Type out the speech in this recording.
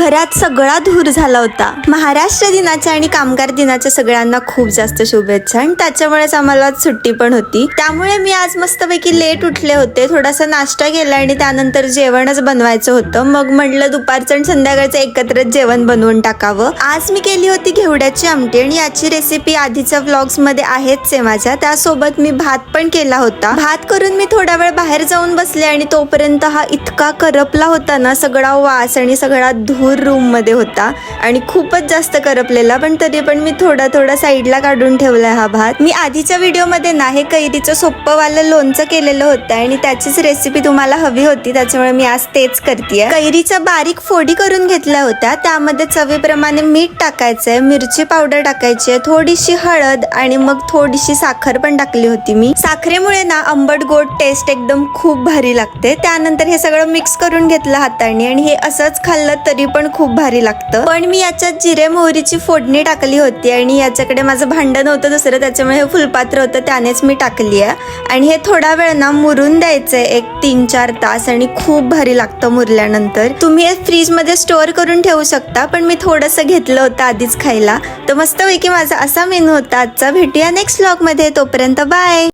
घरात सगळा धूर झाला होता. महाराष्ट्र दिनाच्या आणि कामगार दिनाच्या सगळ्यांना खूप जास्त शुभेच्छा आणि त्याच्यामुळेच आम्हाला सुट्टी पण होती. त्यामुळे मी आज मस्तपैकी लेट उठले होते. थोडासा नाश्ता केला आणि त्यानंतर जेवणच बनवायचं होतं. मग म्हटलं दुपारचं आणि संध्याकाळचं एकत्रच जेवण बनवून टाकावं. आज मी केली होती घेवड्याची आमटी आणि याची रेसिपी आधीच्या व्लॉग्समध्ये आहेच आहे माझ्या. त्यासोबत मी भात पण केला होता. भात करून मी थोडा वेळ बाहेर जाऊन बसले आणि तोपर्यंत हा इतका करपला होता ना सगळा वास आणि सगळा धूर रूम रूममध्ये होता. आणि खूपच जास्त करपलेला पण तरी पण मी थोडा थोडा साईडला काढून ठेवला हा भात. मी आधीच्या व्हिडिओमध्ये ना हे कैरीचं सोप्पंवालं लोणचं केलेलं होतं आणि त्याचीच रेसिपी तुम्हाला हवी होती त्याच्यामुळे मी आज तेच करते कैरीच्या बारीक फोडी करून घेतल्या होत्या. त्यामध्ये चवीप्रमाणे मीठ टाकायचंय मिरची पावडर टाकायची आहे थोडीशी हळद आणि मग थोडीशी साखर पण टाकली होती मी. साखरेमुळे ना आंबट गोड टेस्ट एकदम खूप भारी लागते. त्यानंतर हे सगळं मिक्स करून घेतलं हाताने आणि हे असंच खाल्लं तरी पण पण खूप भारी लागतं. पण मी याच्यात जिरे मोहरीची फोडणी टाकली होती आणि याच्याकडे माझं भांडण होतं दुसरं त्याच्यामुळे हे फुलपात्र होतं त्यानेच मी टाकली आहे. आणि हे थोडा वेळ ना मुरून द्यायचं आहे एक तीन चार तास आणि खूप भारी लागतं मुरल्यानंतर. तुम्ही हे फ्रीजमध्ये स्टोअर करून ठेवू शकता पण मी थोडंसं घेतलं होतं आधीच खायला. तर मस्तपैकी माझा असा मेनू होता. आजचा भेटूया नेक्स्ट व्लॉगमध्ये तोपर्यंत बाय!